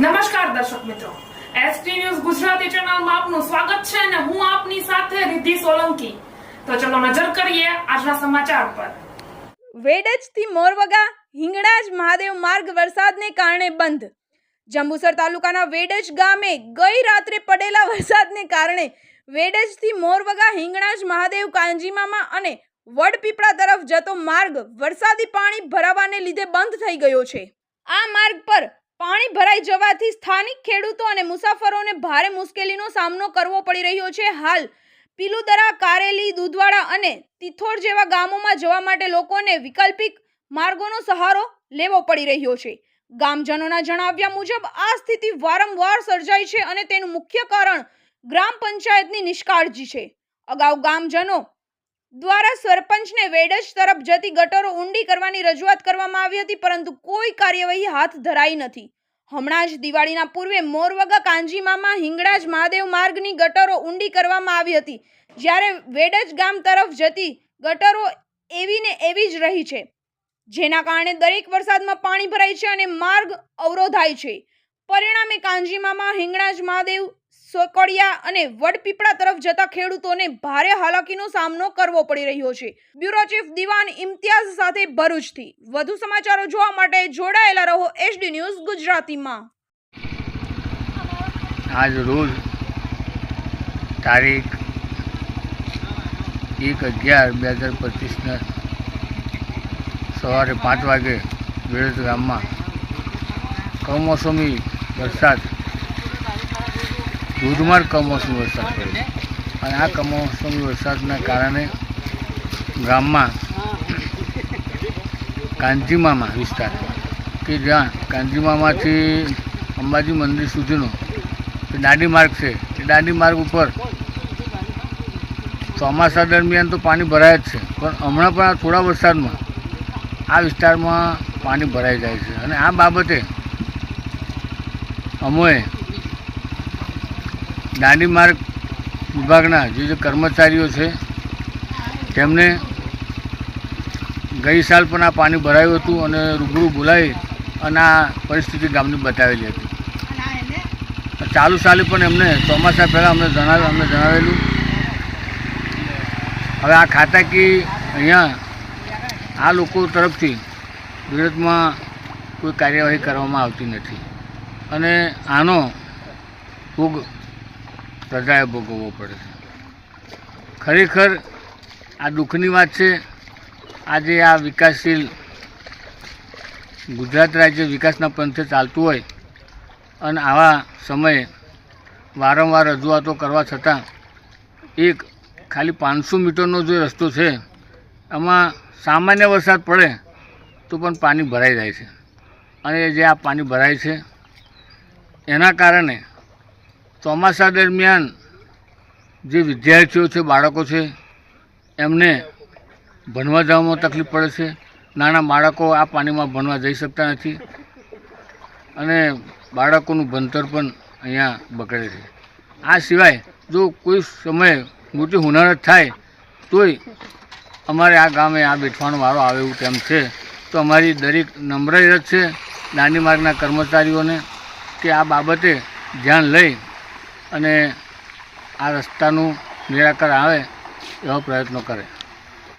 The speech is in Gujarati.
નમસ્કાર દર્શક મિત્રો. એસટી ન્યૂઝ ગુજરાતી ચેનલમાં આપનું સ્વાગત છે અને હું આપની સાથે રિદ્ધિ સોલંકી. તો ચલો નજર કરીએ આજના સમાચાર પર. વેડજથી મોરવગા, હિંગળાજ, મહાદેવ માર્ગ વરસાદને કારણે બંધ. જંબુસર તાલુકાના વેડજ ગામે ગઈ રાત્રે પડેલા વરસાદને કારણે વેડજથી મોરવગા, હિંગળાજ, મહાદેવ, કાંજીમામા અને વડપીપળા તરફ જતો માર્ગ વરસાદી પાણી ભરાવાને લીધે બંધ થઈ ગયો છે. આ માર્ગ પર પાણી ભરાઈ જવાથી સ્થાનિક ખેડૂતો અને મુસાફરોને ભારે મુશ્કેલીનો સામનો કરવો પડી રહ્યો છે. હાલ પિલુદરા, કારેલી, દૂધવાડા અને તિથોર જેવા ગામોમાં જવા માટે લોકોને વૈકલ્પિક માર્ગોનો સહારો લેવો પડી રહ્યો છે. ગામજનોના જણાવ્યા મુજબ, આ સ્થિતિ વારંવાર સર્જાય છે અને તેનું મુખ્ય કારણ ગ્રામ પંચાયતની નિષ્કાળજી છે. અગાઉ ગામજનો દ્વારા સરપંચને વેડજ તરફ જતી ગટરો ઊંડી કરવાની રજૂઆત કરવામાં આવી હતી, પરંતુ કોઈ કાર્યવાહી હાથ ધરાઈ નથી. હમણાં જ દિવાળીના પૂર્વે મોરવગા કાંજીમામાં હિંગળાજ મહાદેવ માર્ગની ગટરો ઊંડી કરવામાં આવી હતી. જ્યારે વેડજ ગામ તરફ જતી ગટરો એવી ને એવી જ રહી છે. જેના કારણે દરેક વરસાદમાં પાણી ભરાય છે અને માર્ગ અવરોધાય છે. પરિણામે કાંજીમામાં હિંગળાજ મહાદેવ સોકડિયા અને વડપીપળા તરફ જતા ખેડૂતોને ભારે હાલાકીનો સામનો કરવો પડી રહ્યો છે. બ્યુરો ચીફ દિવાન ઇમ્તિયાઝ સાથે ભરૂચથી. વધુ સમાચારો જોવા માટે જોડાયેલા રહો એચડી ન્યૂઝ ગુજરાતીમાં. આજ રોજ તારીખ એક અગિયાર બે હજાર પચીસના સવારે પાંચ વાગે વિરોધ ગામમાં કમોસમી વરસાદ ધોધમાર કમોસમી વરસાદ પડ્યો અને આ કમોસમી વરસાદના કારણે ગામમાં કાંજીમામા વિસ્તાર કે જ્યાં કાંજીમામાથી અંબાજી મંદિર સુધીનો દાંડી માર્ગ છે, એ દાંડી માર્ગ ઉપર ચોમાસા દરમિયાન તો પાણી ભરાય જ છે. પણ હમણાં પણ થોડા વરસાદમાં આ વિસ્તારમાં પાણી ભરાઈ જાય છે. અને આ બાબતે અમોએ દાંડી માર્ગ વિભાગના જે જે કર્મચારીઓ છે, તેમને ગઈ સાલ પણ આ પાણી ભરાયું હતું અને રૂબરૂ બોલાવી અને આ પરિસ્થિતિ ગામની બતાવેલી હતી. ચાલુ સાલે પણ એમને ચોમાસા પહેલાં અમને જણાવ્યું અમને જણાવેલું. હવે આ ખાતાકી અહીંયા આ લોકો તરફથી વિરોધમાં કોઈ કાર્યવાહી કરવામાં આવતી નથી. અને આનો ભોગ પ્રજાએ ભોગવવો પડે. છે ખરેખર આ દુઃખની વાત છે, આજે આ વિકાસશીલ ગુજરાત રાજ્ય વિકાસના પંથે ચાલતું હોય અને આવા સમયે વારંવાર રજૂઆતો કરવા છતાં એક ખાલી પાંચસો મીટરનો જે રસ્તો છે, એમાં સામાન્ય વરસાદ પડે તો પણ પાણી ભરાઈ જાય છે. અને જે આ પાણી ભરાય છે, એના કારણે ચોમાસા દરમિયાન જે વિદ્યાર્થીઓ છે, બાળકો છે, એમને ભણવા જવામાં તકલીફ પડે છે. નાના બાળકો આ પાણીમાં ભણવા જઈ શકતા નથી અને બાળકોનું ભણતર પણ અહીંયા બગડે છે. આ સિવાય જો કોઈ સમયે મોટી હુનારત થાય, તોય અમારે આ ગામે આ બેઠવાનો વારો આવે એવું તેમ છે. તો અમારી દરેક નમ્ર છે દાંડી માર્ગના કર્મચારીઓને કે આ બાબતે ધ્યાન લઈ અને આ રસ્તાનું નિરાકરણ આવે એવા પ્રયત્નો કરે.